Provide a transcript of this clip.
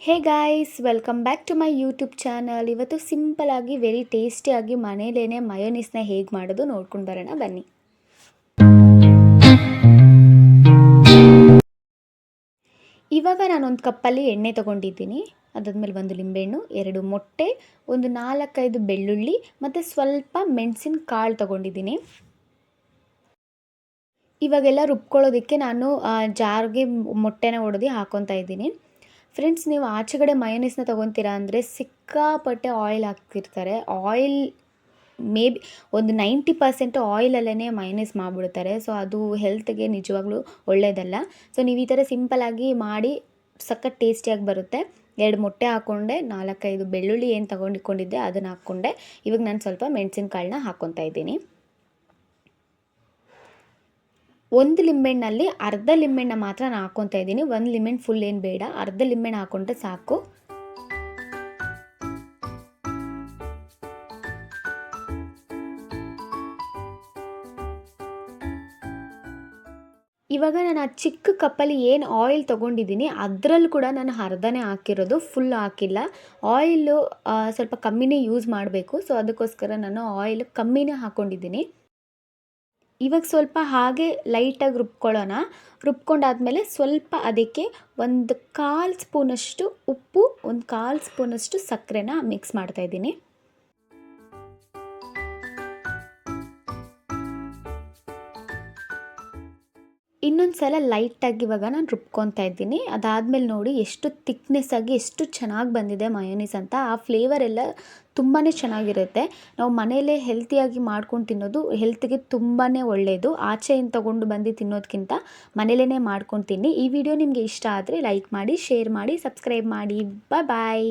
Hey guys, welcome back to my YouTube channel. ಇವತ್ತು ಸಿಂಪಲಾಗಿ very ಟೇಸ್ಟಿಯಾಗಿ ಮನೇಲೇ ಮಯೋನೀಸ್ನ ಹೇಗೆ ಮಾಡೋದು ನೋಡ್ಕೊಂಡು ಬರೋಣ, ಬನ್ನಿ. ಇವಾಗ ನಾನೊಂದು ಕಪ್ಪಲ್ಲಿ ಎಣ್ಣೆ ತೊಗೊಂಡಿದ್ದೀನಿ. ಅದಾದ್ಮೇಲೆ ಒಂದು ಲಿಂಬೆಹಣ್ಣು, ಎರಡು ಮೊಟ್ಟೆ, ಒಂದು ನಾಲ್ಕೈದು ಬೆಳ್ಳುಳ್ಳಿ ಮತ್ತು ಸ್ವಲ್ಪ ಮೆಣಸಿನ ಕಾಳು ತೊಗೊಂಡಿದ್ದೀನಿ. ಇವಾಗೆಲ್ಲ ರುಬ್ಕೊಳ್ಳೋದಕ್ಕೆ ನಾನು ಜಾರ್ಗೆ ಮೊಟ್ಟೆನ ಒಡೆದು ಹಾಕ್ಕೊತಾ ಇದ್ದೀನಿ. ಫ್ರೆಂಡ್ಸ್ ನೀವು ಆಚೆಗಡೆ ಮಯನೀಸ್ನ ತೊಗೊತೀರಾ ಅಂದರೆ ಸಿಕ್ಕಾಪಟ್ಟೆ ಆಯಿಲ್ ಹಾಕ್ತಿರ್ತಾರೆ. ಆಯಿಲ್ ಮೇ ಬಿ ಒಂದು ನೈಂಟಿ ಪರ್ಸೆಂಟ್ ಆಯಿಲಲ್ಲೇ ಮೈನಸ್ ಮಾಡಿಬಿಡ್ತಾರೆ. ಸೊ ಅದು ಹೆಲ್ತ್ಗೆ ನಿಜವಾಗ್ಲೂ ಒಳ್ಳೆಯದಲ್ಲ ಸೊ ನೀವು ಈ ಥರ ಸಿಂಪಲಾಗಿ ಮಾಡಿ ಸಖತ್ ಟೇಸ್ಟಿಯಾಗಿ ಬರುತ್ತೆ. ಎರಡು ಮೊಟ್ಟೆ ಹಾಕ್ಕೊಂಡೆ ನಾಲ್ಕೈದು ಬೆಳ್ಳುಳ್ಳಿ ಏನು ತೊಗೊಂಡಿಕೊಂಡಿದ್ದೆ ಅದನ್ನು ಹಾಕ್ಕೊಂಡೆ ಇವಾಗ ನಾನು ಸ್ವಲ್ಪ ಮೆಣಸಿನ್ಕಾಳನ್ನ ಹಾಕ್ಕೊತಾ ಇದ್ದೀನಿ. ಒಂದು ಲಿಂಬೆಹಣ್ಣಲ್ಲಿ ಅರ್ಧ ಲಿಂಬೆಹಣ್ಣ ಮಾತ್ರ ನಾನು ಹಾಕ್ಕೊತಾ ಇದ್ದೀನಿ. ಒಂದು ಲಿಂಬೆಹಣ್ಣು ಫುಲ್ ಏನು ಬೇಡ. ಅರ್ಧ ಲಿಂಬೆಹಣ್ಣು ಹಾಕ್ಕೊಂಡ್ರೆ ಸಾಕು. ಇವಾಗ ನಾನು ಆ ಚಿಕ್ಕ ಕಪ್ಪಲ್ಲಿ ಏನು ಆಯಿಲ್ ತೊಗೊಂಡಿದ್ದೀನಿ, ಅದರಲ್ಲೂ ಕೂಡ ನಾನು ಅರ್ಧನೇ ಹಾಕಿರೋದು ಫುಲ್ ಹಾಕಿಲ್ಲ. ಆಯಿಲು ಸ್ವಲ್ಪ ಕಮ್ಮಿನೇ ಯೂಸ್ ಮಾಡಬೇಕು. ಸೊ ಅದಕ್ಕೋಸ್ಕರ ನಾನು ಆಯಿಲ್ ಕಮ್ಮಿನೇ ಹಾಕ್ಕೊಂಡಿದ್ದೀನಿ ಇವಾಗ ಸ್ವಲ್ಪ ಹಾಗೆ ಲೈಟಾಗಿ ರುಬ್ಕೊಳ್ಳೋಣ. ರುಬ್ಕೊಂಡಾದಮೇಲೆ ಸ್ವಲ್ಪ ಅದಕ್ಕೆ ಒಂದು ಕಾಲು ಸ್ಪೂನಷ್ಟು ಉಪ್ಪು, ಒಂದು ಕಾಲು ಸ್ಪೂನಷ್ಟು ಸಕ್ಕರೆನ ಮಿಕ್ಸ್ ಮಾಡ್ತಾಯಿದ್ದೀನಿ ಇನ್ನೊಂದು ಸಲ ಲೈಟಾಗಿ ಇವಾಗ ನಾನು ರುಬ್ಕೊತಾ ಇದ್ದೀನಿ. ಅದಾದಮೇಲೆ ನೋಡಿ ಎಷ್ಟು ತಿಕ್ನೆಸ್ ಆಗಿ ಎಷ್ಟು ಚೆನ್ನಾಗಿ ಬಂದಿದೆ ಮಯೋನೀಸ್ ಅಂತ. ಆ ಫ್ಲೇವರ್ ಎಲ್ಲ ತುಂಬಾ ಚೆನ್ನಾಗಿರುತ್ತೆ. ನಾವು ಮನೆಯಲ್ಲೇ ಹೆಲ್ತಿಯಾಗಿ ಮಾಡ್ಕೊಂಡು ತಿನ್ನೋದು ಹೆಲ್ತ್ಗೆ ತುಂಬಾ ಒಳ್ಳೆಯದು ಆಚೆಯಿಂದ ತೊಗೊಂಡು ಬಂದು ತಿನ್ನೋದಕ್ಕಿಂತ ಮನೇಲೇ ಮಾಡ್ಕೊಂಡು ತಿನ್ನಿ. ಈ ವಿಡಿಯೋ ನಿಮಗೆ ಇಷ್ಟ ಆದರೆ ಲೈಕ್ ಮಾಡಿ ಶೇರ್ ಮಾಡಿ ಸಬ್ಸ್ಕ್ರೈಬ್ ಮಾಡಿ. ಬಾಯ್